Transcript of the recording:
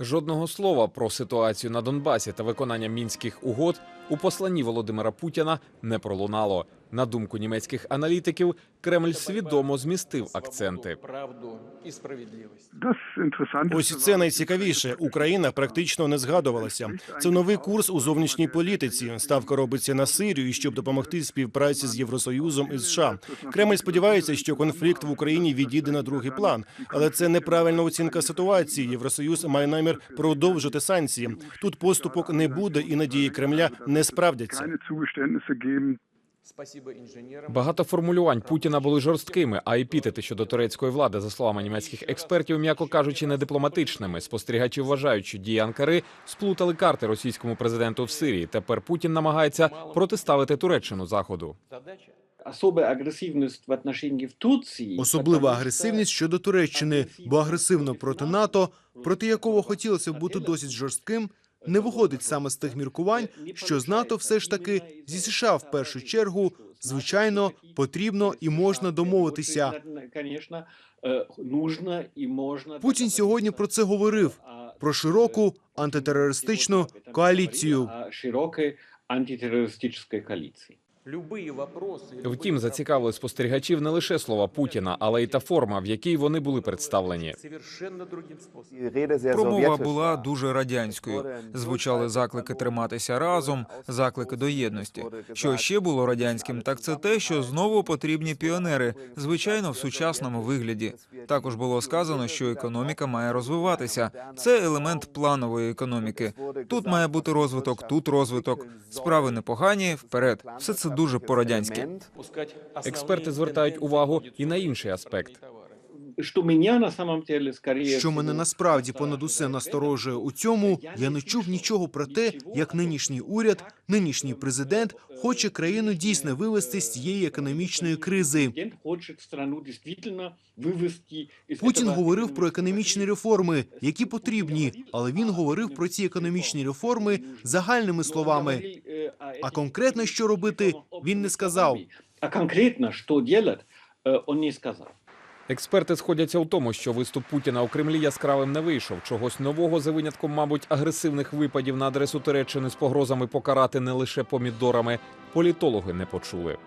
Жодного слова про ситуацію на Донбасі та виконання мінських угод у посланні Володимира Путіна не пролунало. На думку німецьких аналітиків, Кремль свідомо змістив акценти. правду і справедливість. Ось це найцікавіше. Україна практично не згадувалася. Це новий курс у зовнішній політиці. Ставка робиться на Сирію, щоб допомогти співпраці з Євросоюзом і США. Кремль сподівається, що конфлікт в Україні відійде на другий план, але це неправильна оцінка ситуації. Євросоюз має намір продовжити санкції. Тут поступок не буде, і надії Кремля не справдяться. Багато формулювань Путіна були жорсткими, а епітети щодо турецької влади, за словами німецьких експертів, м'яко кажучи, не дипломатичними. Спостерігачі вважають, що дії Анкари сплутали карти російському президенту в Сирії. Тепер Путін намагається протиставити Туреччину заходу. Особлива агресивність щодо Туреччини, бо агресивно проти НАТО, проти якого хотілося б бути досить жорстким, не виходить саме з тих міркувань, що з НАТО все ж таки зі США в першу чергу, звичайно, потрібно і можна домовитися. Путін сьогодні про це говорив про широку антитерористичну коаліцію. Широкой антитерористичної коалиции. Втім, зацікавили спостерігачів не лише слова Путіна, але й та форма, в якій вони були представлені. Промова була дуже радянською. Звучали заклики триматися разом, заклики до єдності. Що ще було радянським, так це те, що знову потрібні піонери, звичайно, в сучасному вигляді. Також було сказано, що економіка має розвиватися. Це елемент планової економіки. Тут має бути розвиток, тут розвиток. Справи непогані, вперед. Все це дуже по-радянськи. Пускать Експерти основні звертають тенденції увагу в і на інший аспект. товари. Что меня на самом деле скорее Що мене всего насправді понад усе насторожує у цьому, я не чув нічого про те, як нинішній уряд, нинішній президент хоче країну дійсно вивести з цієї економічної кризи. Президент хочет страну действительно вывести из Путін этого говорив про экономического економічні реформи, які потрібні, але він говорив про ці економічні реформи загальними словами. А конкретно що робити, він не сказав. А конкретно що робити, він он не сказав. Експерти сходяться у тому, що виступ Путіна у Кремлі яскравим не вийшов. Чогось нового за винятком, мабуть, агресивних випадів на адресу Туреччини з погрозами покарати не лише помідорами. Політологи не почули.